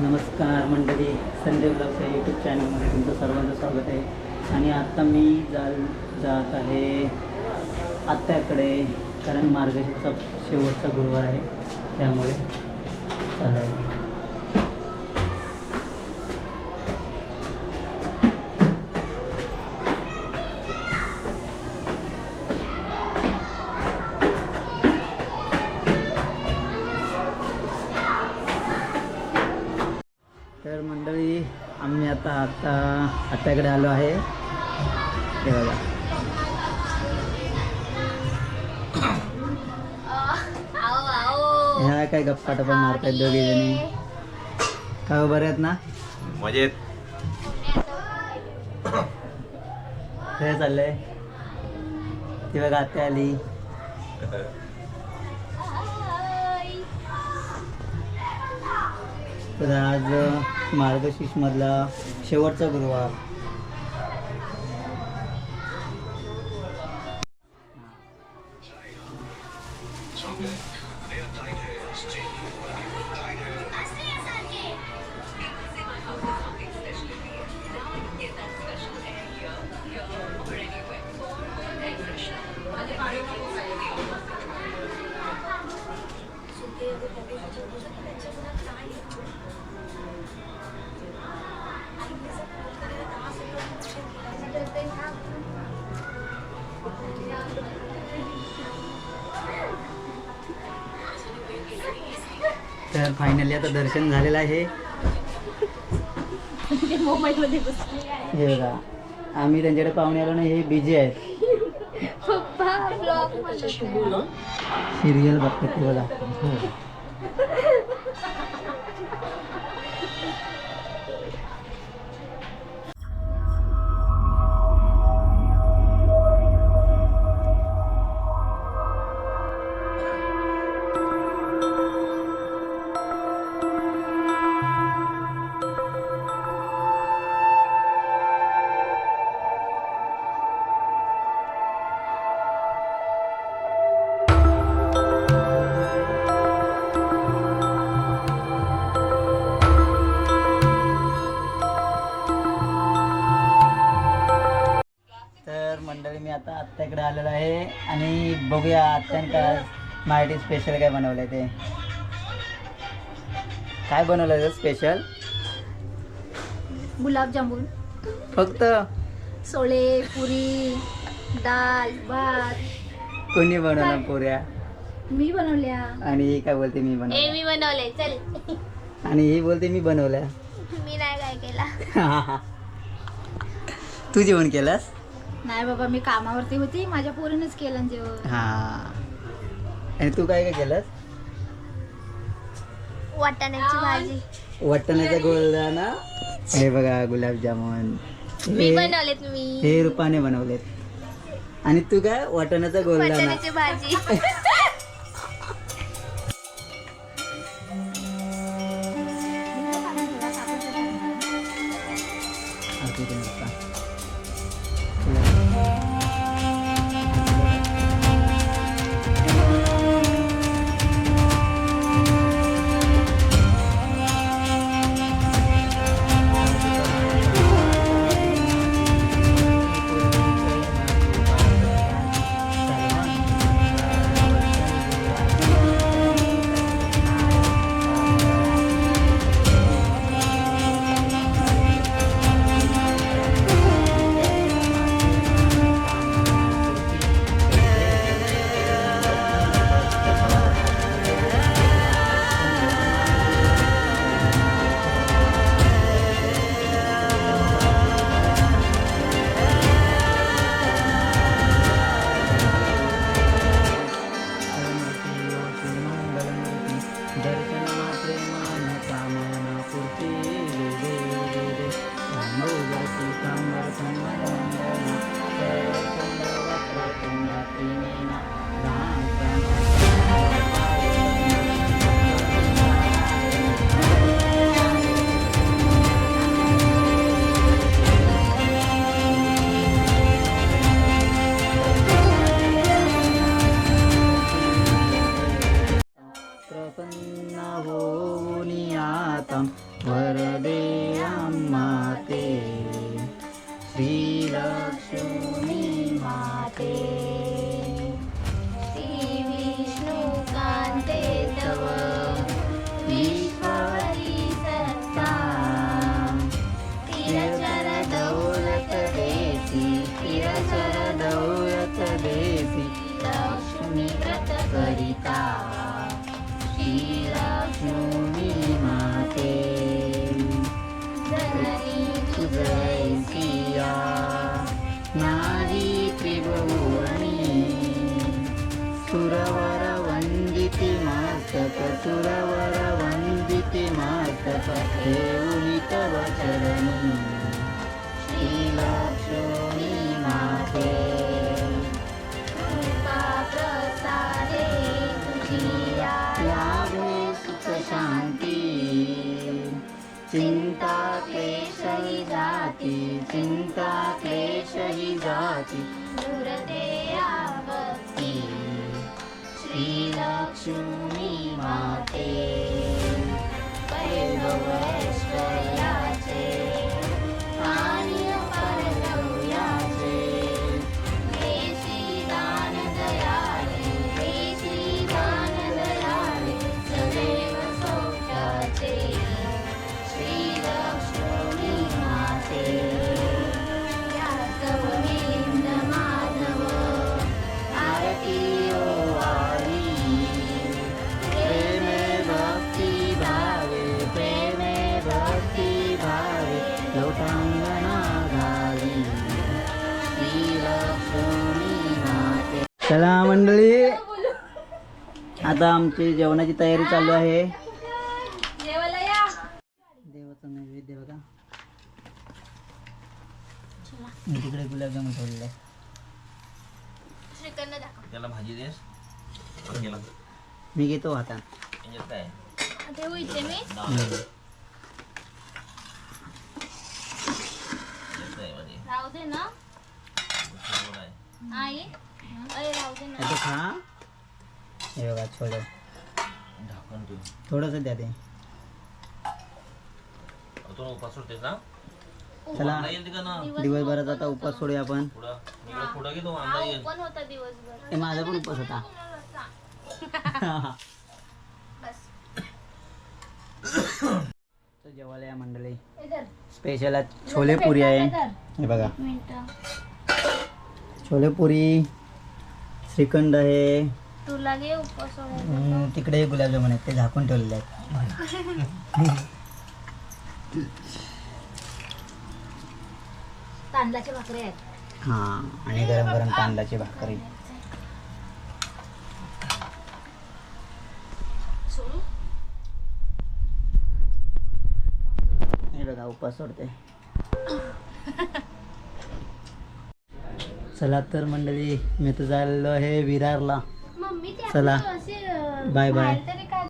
नमस्कार मंडळी संजय ब्लॉगच्या यूट्यूब चॅनलमध्ये तुमचं सर्वांचं स्वागत आहे. आणि आत्ता मी जा जात आहे आत्याकडे कारण मार्गशीचा शेवटचा गुरुवार आहे त्यामुळे आता आता आत्याकडे आलो आहे. हे बघा. ह्या काय गप्पा टप्पा मारतायत दोघे जणी? काय हो, बरे आहेत ना? मजेत. चाललंय? ती बघा आत्या आली. तर आज मार्गशीर्षमधला शेवटचा गुरुवार. तर फायनली आता दर्शन झालेलं आहे. मोबाईल मध्ये बसली आहे. हे बघा आम्ही त्यांच्याकडे पाहुणे आलो ना हे बिझी आहेत. सिरियल बघतात ते बघा. मंडळी मी आता आत्याकडे आलेलो आहे आणि बघूया आत्याने काय मराठी स्पेशल काय बनवलंय ते. काय बनवलंय स्पेशल गुलाबजामुन फक्त? सोळे पुरी डाळ भात. कोणी बनवलं पोऱ्या? मी बनवल्या. आणि ही काय बोलते मी ए बनवलं मी बनवले चल. आणि ही बोलते मी बनवल्या? मी नाही काय केला. तू जेवण केलंस? नाही बाबा मी कामावरती होती माझ्या पोरीनेच केलं जेवण. हा. आणि तू काय काय केलंस? वाटाण्याची भाजी. वाटणाचा गोळदाना हे बघा गुलाबजामुन. मी हे बनवलेत मी. हे रुपाने बनवलेत. आणि तू काय? वाटाण्याची भाजी. दर्शन वरदे देऊनी तव चरणी श्रीलक्ष्मी माते। कृपा प्रसादे सुख शांती। चिंता क्लेश ही जाती चिंता क्लेश ही जाती। दुर्दे आवती श्रीलक्ष्मी माते। चला मंडळी. आता आमची जेवणाची तयारी चालू आहे. देवाचं नैवेद्य बघा. मी तिकडे गुलाबजामुन ठेवलेले आहे त्याला भाजी देस. मी घेतो हातात याच्यात काय? दे आई. ना आता खा. हे बघा छोले ढाकण ठेव थोडंसं द्या ते. तो उपास चला अंडा येईल का ना? दिवसभरात आता उपवास सोडूया आपण. पुढं इकडे पुढं घेतो अंडा येईल. पण होता दिवसभर. हे माझा पण उपवास होता. बस. तर जेवायला या मंडळी. इधर. स्पेशल छोले पुरी आहे. हे बघा. छोले पुरी श्रीखंड आहे. तुला घे उपवास सोडायचा. हम्म, तिकडे गुलाबजामुन आहेत ते झाकून ठेवलेले आहेत. तांदळाच्या भाकरी आहेत. हा आणि गरम गरम तांदळाची भाकरी. हे बघा उपवास सोडते. चला तर मंडळी मी तर चाललो आहे विरारला चला. Bye bye